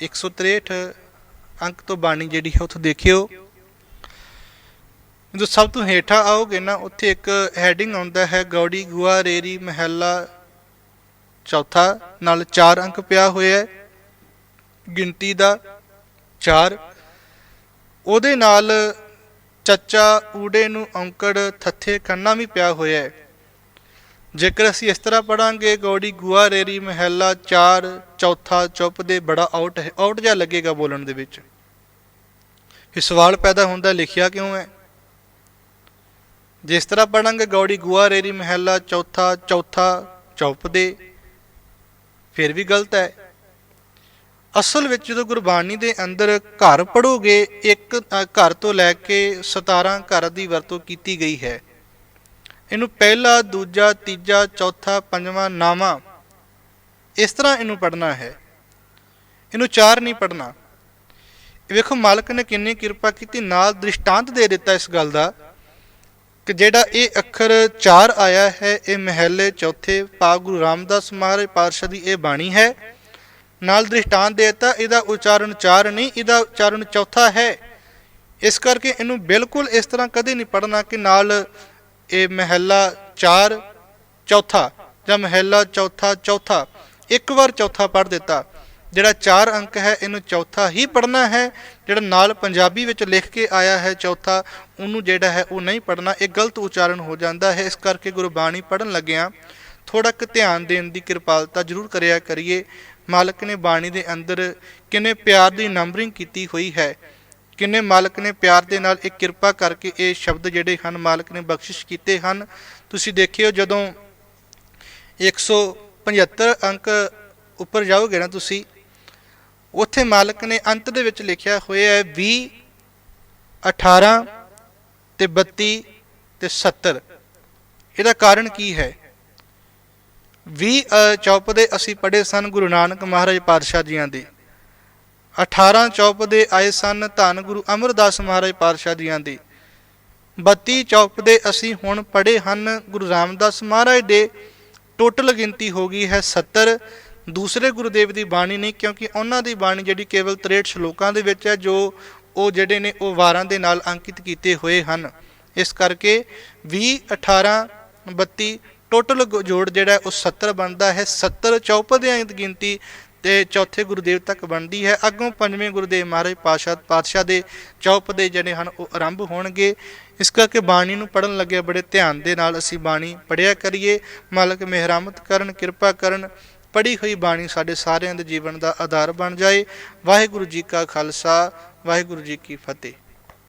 163 ਅੰਕ ਤੋਂ ਬਾਣੀ ਜਿਹੜੀ ਹੈ, ਉੱਥੇ ਦੇਖਿਓ। ਜਦੋਂ ਸਭ ਤੋਂ ਹੇਠਾਂ ਆਓਗੇ ਨਾ, ਉੱਥੇ ਇੱਕ ਹੈਡਿੰਗ ਆਉਂਦਾ ਹੈ, ਗੌੜੀ, ਗੁਆ, ਰੇਰੀ, ਮਹਿਲਾ, ਚੌਥਾ, ਨਾਲ 4 ਅੰਕ ਪਿਆ ਹੋਇਆ ਹੈ। ਗਿਣਤੀ ਦਾ 4 ਉਹਦੇ ਨਾਲ ਚੱਚਾ, ਊੜੇ ਨੂੰ ਔਂਕੜ, ਥੱਥੇ, ਖੰਨਾ ਵੀ ਪਿਆ ਹੋਇਆ ਹੈ। ਜੇਕਰ ਅਸੀਂ ਇਸ ਤਰ੍ਹਾਂ ਪੜਾਂਗੇ ਗੌੜੀ ਗੁਆ, ਰੇਰੀ, ਮਹਿਲਾ 4 ਚੌਥਾ ਚੁੱਪ ਦੇ ਬੜਾ ਆਊਟ ਹੈ ਆਊਟ ਜਿਹਾ ਲੱਗੇਗਾ ਬੋਲਣ ਦੇ ਵਿੱਚ। ਇਹ ਸਵਾਲ ਪੈਦਾ ਹੁੰਦਾ, ਲਿਖਿਆ ਕਿਉਂ ਹੈ? ਜਿਸ ਤਰ੍ਹਾਂ ਪੜਾਂਗੇ ਗੌੜੀ ਗੁਆ, ਰੇਰੀ, ਮਹਿਲਾ, ਚੌਥਾ ਚੌਥਾ ਚੁੱਪ ਦੇ, ਫਿਰ ਵੀ ਗਲਤ ਹੈ। ਅਸਲ ਵਿੱਚ ਜਦੋਂ ਗੁਰਬਾਣੀ ਦੇ ਅੰਦਰ ਘਰ ਪੜੋਗੇ ਇੱਕ ਘਰ ਤੋਂ ਲੈ ਕੇ 17 ਘਰ ਦੀ ਵਰਤੋਂ ਕੀਤੀ ਗਈ ਹੈ। ਇਹਨੂੰ ਪਹਿਲਾ, ਦੂਜਾ, ਤੀਜਾ, ਚੌਥਾ, ਪੰਜਵਾਂ, ਨਾਵਾਂ, ਇਸ ਤਰ੍ਹਾਂ ਇਹਨੂੰ ਪੜਨਾ ਹੈ। ਇਹਨੂੰ ਚਾਰ ਨਹੀਂ ਪੜਨਾ ਵੇਖੋ, ਮਾਲਕ ਨੇ ਕਿੰਨੀ ਕਿਰਪਾ ਕੀਤੀ, ਨਾਲ ਦ੍ਰਿਸ਼ਟਾਂਤ ਦੇ ਦਿੱਤਾ ਇਸ ਗੱਲ ਦਾ ਕਿ ਜਿਹੜਾ ਇਹ ਅੱਖਰ ਚਾਰ ਆਇਆ ਹੈ, ਇਹ ਮਹਿਲੇ, ਚੌਥੇ ਪਾ ਗੁਰੂ ਰਾਮਦਾਸ ਮਹਾਰਾਜ ਪਾਤਸ਼ਾਹ ਦੀ ਇਹ ਬਾਣੀ ਹੈ। ਨਾਲ ਦ੍ਰਿਸ਼ਟਾਂਤ ਦੇਤਾ, ਇਹਦਾ ਉਚਾਰਨ ਚਾਰ ਨਹੀਂ, ਇਹਦਾ ਉਚਾਰਨ ਚੌਥਾ ਹੈ। ਇਸ ਕਰਕੇ ਇਹਨੂੰ ਬਿਲਕੁਲ ਇਸ ਤਰ੍ਹਾਂ ਕਦੇ ਨਹੀਂ ਪੜਨਾ ਕਿ ਨਾਲ ਇਹ ਮਹਿਲਾ 4 ਚੌਥਾ, ਜਾਂ ਮਹਿਲਾ ਚੌਥਾ ਚੌਥਾ, ਇੱਕ ਵਾਰ ਚੌਥਾ ਪੜ ਦਿੱਤਾ। ਜਿਹੜਾ 4 ਅੰਕ ਹੈ, ਇਹਨੂੰ ਚੌਥਾ ਹੀ ਪੜਨਾ ਹੈ। ਜਿਹੜਾ ਨਾਲ ਪੰਜਾਬੀ ਵਿੱਚ ਲਿਖ ਕੇ ਆਇਆ ਹੈ ਚੌਥਾ, ਉਹਨੂੰ ਜਿਹੜਾ ਹੈ ਉਹ ਨਹੀਂ ਪੜਨਾ ਇਹ ਗਲਤ ਉਚਾਰਨ ਹੋ ਜਾਂਦਾ ਹੈ। ਇਸ ਕਰਕੇ ਗੁਰਬਾਣੀ ਪੜਨ ਲੱਗਿਆਂ ਥੋੜਾ ਕੁ ਧਿਆਨ ਦੇਣ ਦੀ ਕਿਰਪਾਲਤਾ ਜ਼ਰੂਰ ਕਰਿਆ ਕਰੀਏ। ਮਾਲਕ ਨੇ ਬਾਣੀ ਦੇ ਅੰਦਰ ਕਿੰਨੇ ਪਿਆਰ ਦੀ ਨੰਬਰਿੰਗ ਕੀਤੀ ਹੋਈ ਹੈ। ਕਿੰਨੇ ਮਾਲਕ ਨੇ? ਪਿਆਰ ਦੇ ਨਾਲ ਇਹ ਕਿਰਪਾ ਕਰਕੇ ਇਹ ਸ਼ਬਦ ਜਿਹੜੇ ਹਨ, ਮਾਲਕ ਨੇ ਬਖਸ਼ਿਸ਼ ਕੀਤੇ ਹਨ। ਤੁਸੀਂ ਦੇਖਿਓ ਜਦੋਂ 175 ਅੰਕ ਉੱਪਰ ਜਾਓਗੇ ਨਾ ਤੁਸੀਂ, ਉੱਥੇ ਮਾਲਕ ਨੇ ਅੰਤ ਦੇ ਵਿੱਚ ਲਿਖਿਆ ਹੋਇਆ ਹੈ 20 18 ਤੇ 32 ਤੇ 70 ਇਹਦਾ ਕਾਰਨ ਕੀ ਹੈ? 20 ਚੌਪਦੇ ਅਸੀਂ ਪੜ੍ਹੇ ਸਨ ਗੁਰੂ ਨਾਨਕ ਮਹਾਰਾਜ ਪਾਤਸ਼ਾਹ ਜੀਆਂ ਦੇ। 18 ਚੌਪ ਦੇ ਆਏ ਸਨ, ਧੰਨ ਗੁਰੂ ਅਮਰਦਾਸ ਮਹਾਰਾਜ ਪਾਤਸ਼ਾਹ ਜੀਆਂ ਦੀ। 32 ਚੌਪ ਦੇ ਅਸੀਂ ਹੁਣ ਪੜ੍ਹੇ ਹਨ, ਗੁਰੂ ਰਾਮਦਾਸ ਮਹਾਰਾਜ ਦੇ ਟੋਟਲ ਗਿਣਤੀ ਹੋ ਗਈ ਹੈ 70 ਦੂਸਰੇ ਗੁਰੂਦੇਵ ਦੀ ਬਾਣੀ ਨਹੀਂ, ਕਿਉਂਕਿ ਉਹਨਾਂ ਦੀ ਬਾਣੀ ਜਿਹੜੀ ਕੇਵਲ 63 ਸ਼ਲੋਕਾਂ ਦੇ ਵਿੱਚ ਹੈ, ਜੋ ਉਹ ਜਿਹੜੇ ਨੇ ਉਹ ਵਾਰਾਂ ਦੇ ਨਾਲ ਅੰਕਿਤ ਕੀਤੇ ਹੋਏ ਹਨ। ਇਸ ਕਰਕੇ 20 18 32 ਟੋਟਲ ਜੋੜ ਜਿਹੜਾ ਉਹ 70 ਬਣਦਾ ਹੈ। 70 ਚੌਪਦਿਆਂ ਦੀ ਗਿਣਤੀ ਤੇ ਚੌਥੇ ਗੁਰੂਦੇਵ ਤੱਕ ਬਣਦੀ ਹੈ। ਅੱਗੋਂ ਪੰਜਵੇਂ ਗੁਰੂਦੇਵ ਮਹਾਰਾਜ ਪਾਤਸ਼ਾਹ ਪਾਤਸ਼ਾਹ ਦੇ ਚੌਪ ਦੇ ਜਿਹੜੇ ਹਨ, ਉਹ ਆਰੰਭ ਹੋਣਗੇ। ਇਸ ਕਰਕੇ ਬਾਣੀ ਨੂੰ ਪੜਨ ਲੱਗਿਆ ਬੜੇ ਧਿਆਨ ਦੇ ਨਾਲ ਅਸੀਂ ਬਾਣੀ ਪੜਿਆ ਕਰੀਏ। ਮਾਲਕ ਮਿਹਰਮਤ ਕਰਨ, ਕਿਰਪਾ ਕਰਨ ਪੜੀ ਹੋਈ ਬਾਣੀ ਸਾਡੇ ਸਾਰਿਆਂ ਦੇ ਜੀਵਨ ਦਾ ਆਧਾਰ ਬਣ ਜਾਏ। ਵਾਹਿਗੁਰੂ ਜੀ ਕਾ ਖਾਲਸਾ, ਵਾਹਿਗੁਰੂ ਜੀ ਕੀ ਫਤਿਹ।